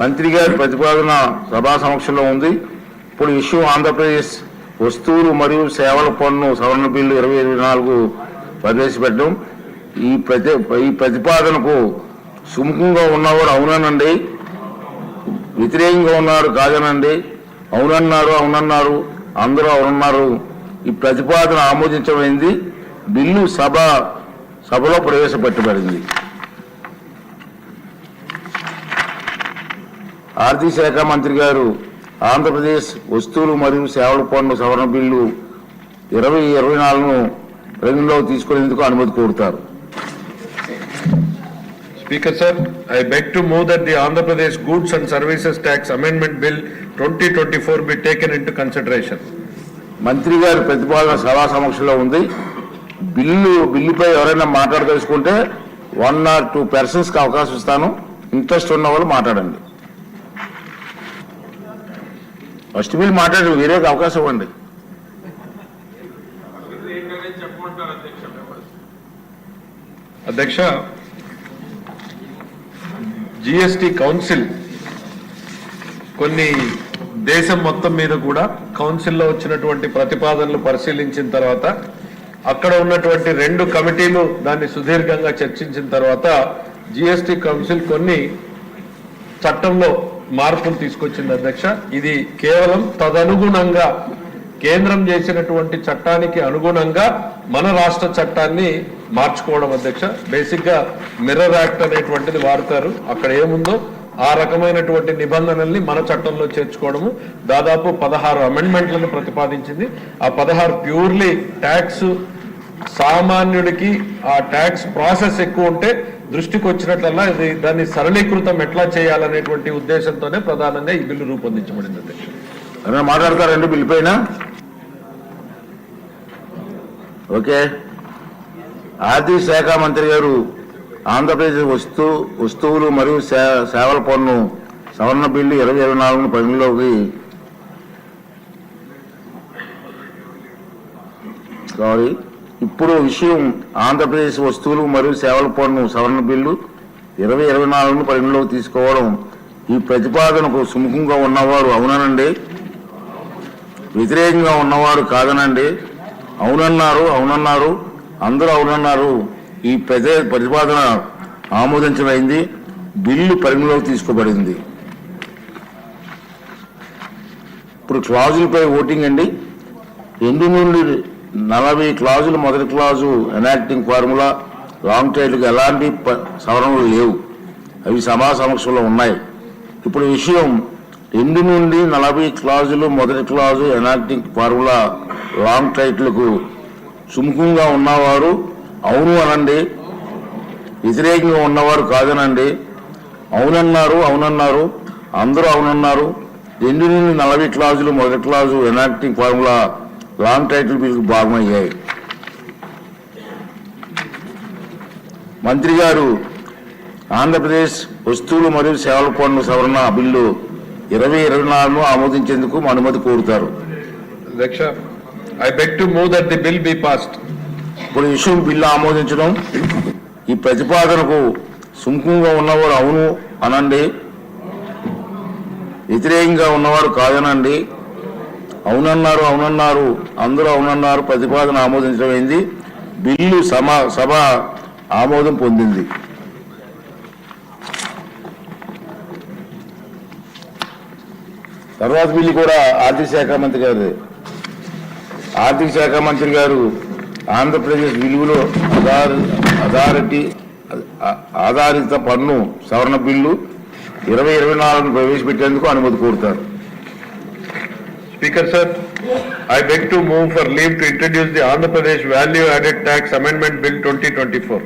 మంత్రి గారి ప్రతిపాదన సభా సమక్షంలో ఉంది. ఇప్పుడు ఇష్యూ ఆంధ్రప్రదేశ్ వస్తువులు మరియు సేవల పన్ను సవరణ బిల్లు ఇరవై ఇరవై నాలుగు ప్రవేశపెట్టడం. ఈ ప్రతి ఈ ప్రతిపాదనకు సుముఖంగా ఉన్నవాడు అవునానండి. వ్యతిరేకంగా ఉన్నారు కాదనండి. అవునన్నారు అవునన్నారు అందరూ అవునన్నారు. ఈ ప్రతిపాదన ఆమోదించబడింది. బిల్లు సభ సభలో ప్రవేశపెట్టబడింది. ఆర్థిక శాఖ మంత్రి గారు ఆంధ్రప్రదేశ్ వస్తువులు మరియు సేవల పన్ను సవరణ బిల్లు ఇరవై ఇరవై నాలుగును పరిగణలోకి తీసుకునేందుకు అనుమతి కోరుతారు. Speaker sir, I beg to move that the Andhra Pradesh Goods and Services Tax Amendment Bill 2024 be taken into consideration. మంత్రి గారి ప్రతిపాదన సభా సమక్షంలో ఉంది. బిల్లు బిల్లుపై ఎవరైనా మాట్లాడదలుచుకుంటే వన్ ఆర్ టూ పర్సన్స్కి అవకాశం ఇస్తాను. ఇంట్రెస్ట్ ఉన్న వాళ్ళు మాట్లాడండి. ఫస్ట్ వీళ్ళు మాట్లాడు వేరేకి అవకాశం ఇవ్వండి. అధ్యక్ష జిఎస్టి కౌన్సిల్ కొన్ని దేశం మొత్తం మీద కూడా కౌన్సిల్లో వచ్చినటువంటి ప్రతిపాదనలు పరిశీలించిన తర్వాత అక్కడ ఉన్నటువంటి రెండు కమిటీలు దాన్ని సుదీర్ఘంగా చర్చించిన తర్వాత జిఎస్టి కౌన్సిల్ కొన్ని చట్టంలో మార్పులు తీసుకొచ్చింది అధ్యక్ష. ఇది కేవలం తదనుగుణంగా కేంద్రం చేసినటువంటి చట్టానికి అనుగుణంగా మన రాష్ట్ర చట్టాన్ని మార్చుకోవడం అధ్యక్ష. బేసిక్గా మిర్రర్ యాక్ట్ అనేటువంటిది వాడతారు. అక్కడ ఏముందో ఆ రకమైనటువంటి నిబంధనల్ని మన చట్టంలో చేర్చుకోవడము. దాదాపు పదహారు అమెండ్మెంట్లను ప్రతిపాదించింది. ఆ పదహారు ప్యూర్లీ ట్యాక్స్ సామాన్యుడికి ఆ ట్యాక్స్ ప్రాసెస్ ఎక్కువ ఉంటే దృష్టికి వచ్చినట్లల్లా ఇది దాన్ని సరళీకృతం ఎట్లా చేయాలనేటువంటి ఉద్దేశంతోనే ప్రధానంగా ఈ బిల్లు రూపొందించబడింది అధ్యక్ష. రెండు మాట్లాడతారండి బిల్లు పైన? ఓకే. ఆర్థిక శాఖ మంత్రి గారు ఆంధ్రప్రదేశ్ వస్తు వస్తువులు మరియు సేవల పన్ను సవరణ బిల్లు ఇరవై ఇరవై నాలుగును పరిగణలోకి సారీ. ఇప్పుడు విషయం ఆంధ్రప్రదేశ్ వస్తువులు మరియు సేవల పన్ను సవరణ బిల్లు ఇరవై ఇరవై నాలుగును పరిగణలోకి తీసుకోవడం ఈ ప్రతిపాదనకు సుముఖంగా ఉన్నవారు అవునానండి. వ్యతిరేకంగా ఉన్నవారు కాదనండి. అవునన్నారు అవునన్నారు అందరూ అవునన్నారు. ఈ ప్రతి ప్రతిపాదన ఆమోదించబడింది బిల్లు పరిగణలోకి తీసుకోబడింది. ఇప్పుడు క్లాజులపై ఓటింగ్ అండి. రెండు నుండి నలభై క్లాజులు మొదటి క్లాజు ఎనాక్టింగ్ ఫార్ములా లాంగ్ టైట్లకు ఎలాంటి ప- సవరణలు లేవు. అవి సభా సమక్షంలో ఉన్నాయి. ఇప్పుడు విషయం రెండు నుండి నలభై క్లాజులు మొదటి క్లాజు ఎనాక్టింగ్ ఫార్ములా లాంగ్ టైట్లకు సుముఖంగా ఉన్నవారు అవును అనండి. వ్యతిరేకంగా ఉన్నవారు కాదనండి. అవునన్నారు అవునన్నారు అందరూ అవునన్నారు. రెండు నుండి నలభై క్లాజులు మొదటి clause enacting formula long title బిల్కు భాగమయ్యాయి. మంత్రి గారు ఆంధ్రప్రదేశ్ వస్తువులు మరియు సేవల పన్ను సవరణ బిల్లు ఇరవై ఇరవై నాలుగును ఆమోదించేందుకు అనుమతి కోరుతారు. I beg to move that the bill be ఇప్పుడు విషయం బిల్లు ఆమోదించడం ఈ ప్రతిపాదనకు సుముఖంగా ఉన్నవారు అవును అనండి వ్యతిరేకంగా ఉన్నవారు కాదనండి. అవునన్నారు అవునన్నారు. అందరూ అవునన్నారు. ప్రతిపాదన ఆమోదించడమైంది బిల్లు సమా సభ ఆమోదం పొందింది. తర్వాత బిల్లు కూడా ఆర్థిక శాఖ మంత్రి గారు ఆర్థిక శాఖ మంత్రి గారు ఆంధ్రప్రదేశ్ విలువలో అథారిటీ ఆధారిత పన్ను సవరణ బిల్లు ఇరవై ఇరవై నాలుగును ప్రవేశపెట్టేందుకు అనుమతి కోరుతారు. Speaker sir, I beg to move for leave to introduce the Andhra Pradesh Value Added Tax Amendment Bill 2024.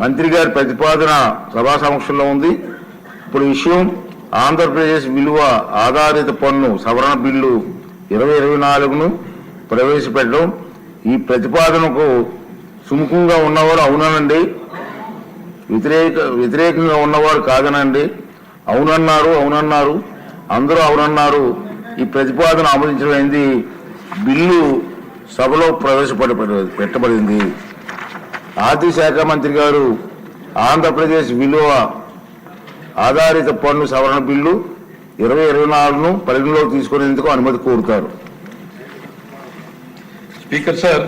మంత్రి గారి ప్రతిపాదన సభా సమక్షంలో ఉంది. ఇప్పుడు విషయం ఆంధ్రప్రదేశ్ విలువ ఆధారిత పన్ను సవరణ బిల్లు ఇరవై ఇరవై నాలుగును ప్రవేశపెట్టడం. ఈ ప్రతిపాదనకు సుముఖంగా ఉన్నవారు అవునానండి. వ్యతిరేక వ్యతిరేకంగా ఉన్నవారు కాదనండి. అవునన్నారు అవునన్నారు. అందరూ అవునన్నారు ఈ ప్రతిపాదన ఆమోదించడమైంది బిల్లు సభలో ప్రవేశపెట్ట పెట్టబడింది ఆర్థిక శాఖ మంత్రి గారు ఆంధ్రప్రదేశ్ విలువ ఆధారిత పన్ను సవరణ బిల్లు ఇరవై ఇరవై నాలుగును పరిగణలోకి తీసుకునేందుకు అనుమతి కోరుతారు speaker sir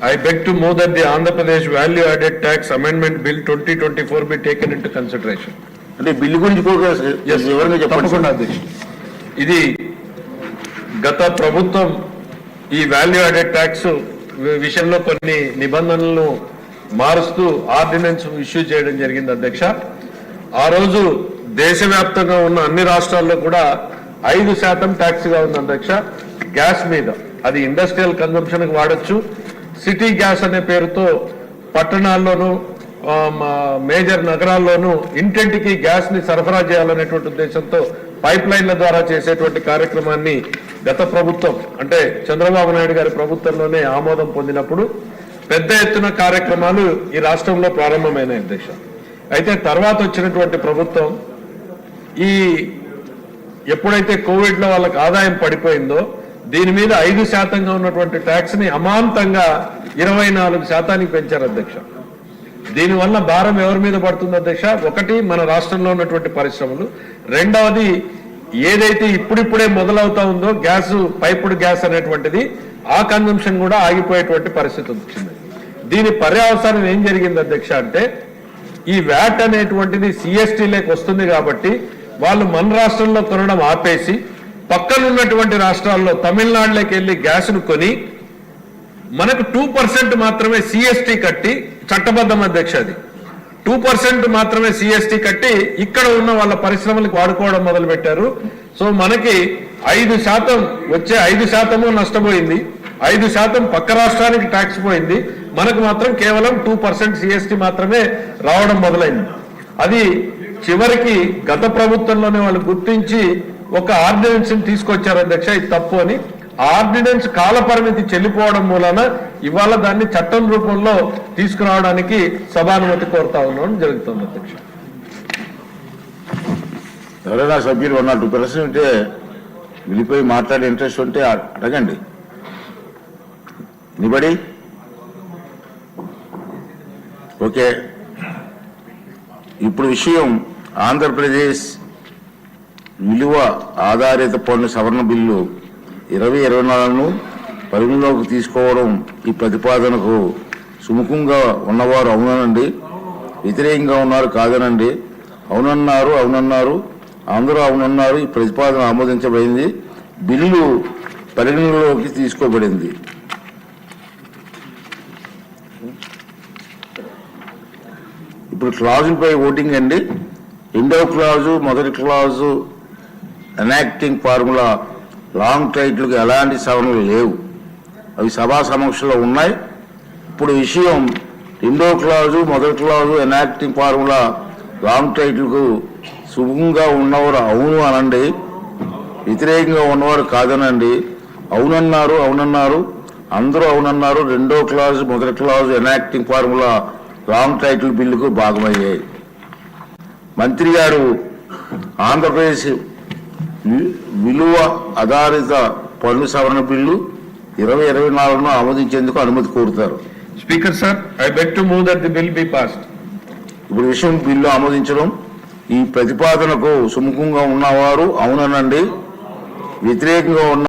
I beg to move that the Andhra Pradesh Value Added Tax Amendment Bill 2024 be taken into consideration. అంటే బిల్లు గురించి కూడా వివరంగా అధ్యక్ష. ఇది గత ప్రభుత్వం ఈ వాల్యూ యాడెడ్ ట్యాక్స్ విషయంలో కొన్ని నిబంధనలను మారుస్తూ ఆర్డినెన్స్ ఇష్యూ చేయడం జరిగింది అధ్యక్ష. ఆ రోజు దేశవ్యాప్తంగా ఉన్న అన్ని రాష్ట్రాల్లో కూడా ఐదు శాతం ట్యాక్స్గా ఉంది అధ్యక్ష. గ్యాస్ మీద. అది ఇండస్ట్రియల్ కన్జంప్షన్కి వాడచ్చు. సిటీ గ్యాస్ అనే పేరుతో పట్టణాల్లోనూ మేజర్ నగరాల్లోనూ ఇంటింటికి గ్యాస్ని సరఫరా చేయాలనేటువంటి ఉద్దేశంతో పైప్ లైన్ల ద్వారా చేసేటువంటి కార్యక్రమాన్ని గత ప్రభుత్వం అంటే చంద్రబాబు నాయుడు గారి ప్రభుత్వంలోనే ఆమోదం పొందినప్పుడు పెద్ద ఎత్తున కార్యక్రమాలు ఈ రాష్ట్రంలో ప్రారంభమైన అధ్యక్ష అయితే తర్వాత వచ్చినటువంటి ప్రభుత్వం ఈ ఎప్పుడైతే కోవిడ్లో వాళ్ళకి ఆదాయం పడిపోయిందో దీని మీద ఐదు శాతంగా ఉన్నటువంటి ట్యాక్స్ని అమాంతంగా ఇరవై నాలుగు శాతానికి పెంచారు అధ్యక్ష. దీనివల్ల భారం ఎవరి మీద పడుతుంది అధ్యక్ష? ఒకటి మన రాష్ట్రంలో ఉన్నటువంటి పరిశ్రమలు. రెండవది ఏదైతే ఇప్పుడిప్పుడే మొదలవుతా ఉందో గ్యాస్ పైపుడ్ గ్యాస్ అనేటువంటిది ఆ కన్జంప్షన్ కూడా ఆగిపోయేటువంటి పరిస్థితి వచ్చింది. దీని పర్యవసానం ఏం జరిగింది అధ్యక్ష అంటే ఈ వ్యాట్ అనేటువంటిది సిఎస్టీలోకి వస్తుంది కాబట్టి వాళ్ళు మన రాష్ట్రంలో కొనడం ఆపేసి పక్కన ఉన్నటువంటి రాష్ట్రాల్లో తమిళనాడులోకి వెళ్ళి గ్యాస్ను కొని మనకు టూ పర్సెంట్ మాత్రమే సిఎస్టీ కట్టి చట్టబద్ధం అధ్యక్ష అది. టూ పర్సెంట్ మాత్రమే సిఎస్టీ కట్టి ఇక్కడ ఉన్న వాళ్ళ పరిశ్రమలకు వాడుకోవడం మొదలు పెట్టారు సో మనకి ఐదు శాతం వచ్చే ఐదు శాతము నష్టపోయింది. ఐదు శాతం పక్క రాష్ట్రానికి ట్యాక్స్ పోయింది. మనకు మాత్రం కేవలం టూ పర్సెంట్ సిఎస్టీ మాత్రమే రావడం మొదలైంది. అది చివరికి గత ప్రభుత్వంలోనే వాళ్ళు గుర్తించి ఒక ఆర్డినెన్స్ తీసుకొచ్చారు అధ్యక్ష ఇది తప్పు అని. ఆర్డినెన్స్ కాలపరిమితి చెల్లిపోవడం మూలన ఇవాళ దాన్ని చట్టం రూపంలో తీసుకురావడానికి సభానుమతి కోరుతా ఉన్నాం జరుగుతుంది అధ్యక్ష. ఎవరైనా సభ్యులు వన్ నాట్ టూ ఉంటే వెళ్ళిపోయి మాట్లాడే ఇంట్రెస్ట్ ఉంటే అడగండి. నిబడి ఓకే. ఇప్పుడు విషయం ఆంధ్రప్రదేశ్ విలువ ఆధారిత పన్ను సవరణ బిల్లు ఇరవై ఇరవై నాలుగును పరిగణలోకి తీసుకోవడం ఈ ప్రతిపాదనకు సుముఖంగా ఉన్నవారు అవునండి వ్యతిరేకంగా ఉన్నారు కాదనండి. అవునన్నారు అవునన్నారు. అందరూ అవునన్నారు. ఈ ప్రతిపాదన ఆమోదించబడింది. బిల్లు పరిగణలోకి తీసుకోబడింది. ఇప్పుడు క్లాజులపై ఓటింగ్ అండి. రెండవ క్లాజు మొదటి క్లాజు ఎనాక్టింగ్ ఫార్ములా లాంగ్ టైటిల్కి ఎలాంటి సవరణలు లేవు. అవి సభా సమక్షంలో ఉన్నాయి. ఇప్పుడు విషయం రెండో క్లాజు మొదటి క్లాజు ఎనాక్టింగ్ ఫార్ములా లాంగ్ టైటిల్కు శుభంగా ఉన్నవారు అవును అనండి. వ్యతిరేకంగా ఉన్నవారు కాదనండి. అవునన్నారు అవునన్నారు. అందరూ అవునన్నారు. రెండో క్లాజు మొదటి clause enacting formula long title బిల్లుకు భాగమయ్యాయి. మంత్రి గారు ఆంధ్రప్రదేశ్ విలువ ఆధారిత పన్ను సవరణ బిల్లు ఇరవై ఇరవై నాలుగును ఆమోదించేందుకు అనుమతి కోరుతారు. Speaker sir I beg to move that the bill be passed ఇప్పుడు విషయం బిల్లు ఆమోదించడం. ఈ ప్రతిపాదనకు సుముఖంగా ఉన్నవారు అవుననండి. వ్యతిరేకంగా ఉన్న